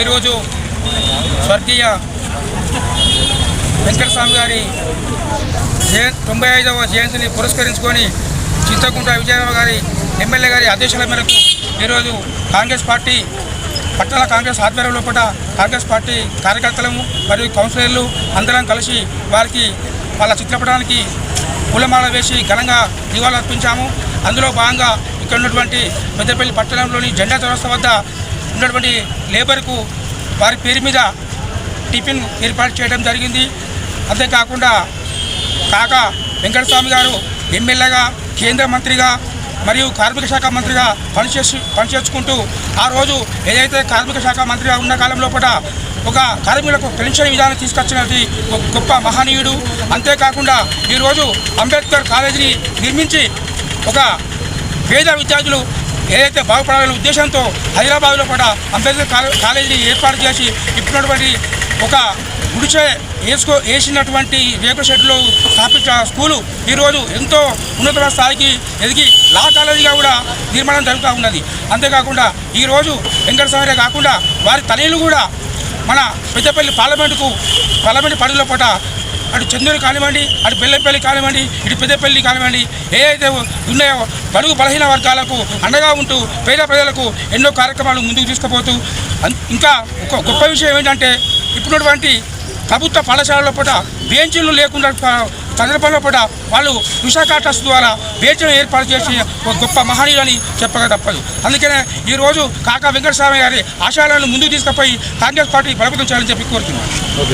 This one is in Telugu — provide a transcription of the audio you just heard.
ఈరోజు స్వర్గీయ వెంకటస్వామి గారి జయ తొంభై ఐదవ జయంతిని పురస్కరించుకొని చింతకుంట విజయరావు గారి ఎమ్మెల్యే గారి ఆదేశాల మేరకు ఈరోజు కాంగ్రెస్ పార్టీ పట్టణ కాంగ్రెస్ ఆధ్వర్యం లోపల కాంగ్రెస్ పార్టీ కార్యకర్తలము మరియు కౌన్సిలర్లు అందరం కలిసి వారికి వాళ్ళ చిత్రపటానికి పూలమాల వేసి ఘనంగా నివాళులర్పించాము. అందులో భాగంగా ఇక్కడ ఉన్నటువంటి పెద్దపల్లి పట్టణంలోని జెండా చౌరస్త వద్ద ఉన్నటువంటి లేబర్కు వారి పేరు మీద టిఫిన్ ఏర్పాటు చేయడం జరిగింది. అంతేకాకుండా కాక వెంకటస్వామి గారు ఎమ్మెల్యేగా కేంద్ర మంత్రిగా మరియు కార్మిక శాఖ మంత్రిగా పనిచేసి పనిచేసుకుంటూ ఆ రోజు ఏదైతే కార్మిక శాఖ మంత్రిగా ఉన్న కాలం లోపల ఒక కార్మికులకు పెన్షన్ విధానం తీసుకొచ్చినది ఒక గొప్ప మహనీయుడు. అంతేకాకుండా ఈరోజు అంబేద్కర్ కాలేజీని నిర్మించి ఒక పేద విద్యార్థులు ఏదైతే బాగుపడాలనే ఉద్దేశంతో హైదరాబాద్లో కూడా అంబేద్కర్ కాలేజీని ఏర్పాటు చేసి ఇప్పుడున్నటువంటి ఒక గుడిచే వేసుకో వేసినటువంటి రేకుల షెడ్లో స్థాపించిన స్కూలు ఈరోజు ఎంతో ఉన్నతమైన స్థాయికి ఎదిగి లా కాలేజీగా కూడా నిర్మాణం జరుగుతూ ఉన్నది. అంతేకాకుండా ఈరోజు వెంకటస్వామి కాకుండా వారి తల్లిలు కూడా మన పెద్దపల్లి పార్లమెంటుకు పార్లమెంటు పరిధిలో పూట అటు చందూరు కానివ్వండి అటు బెల్లంపల్లి కానివ్వండి ఇటు పెద్దపల్లి కానివ్వండి ఏదైతే ఉన్నాయో బడుగు బలహీన వర్గాలకు అండగా ఉంటూ పేద ప్రజలకు ఎన్నో కార్యక్రమాలు ముందుకు తీసుకుపోతూ ఇంకా ఒక గొప్ప విషయం ఏంటంటే ఇప్పుడున్నటువంటి ప్రభుత్వ పాఠశాలలో పూట బెంచీలు లేకుండా సందర్భంలో పూట వాళ్ళు విశాఖ ట్రస్ట్ ద్వారా బెంచ్ను ఏర్పాటు చేసి ఒక గొప్ప మహనీయులని చెప్పక తప్పదు. అందుకనే ఈరోజు కాకా వెంకటస్వామి గారి ఆశయాలను ముందుకు తీసుకుపోయి కాంగ్రెస్ పార్టీ బలపతం చేయాలని చెప్పి కోరుతున్నాను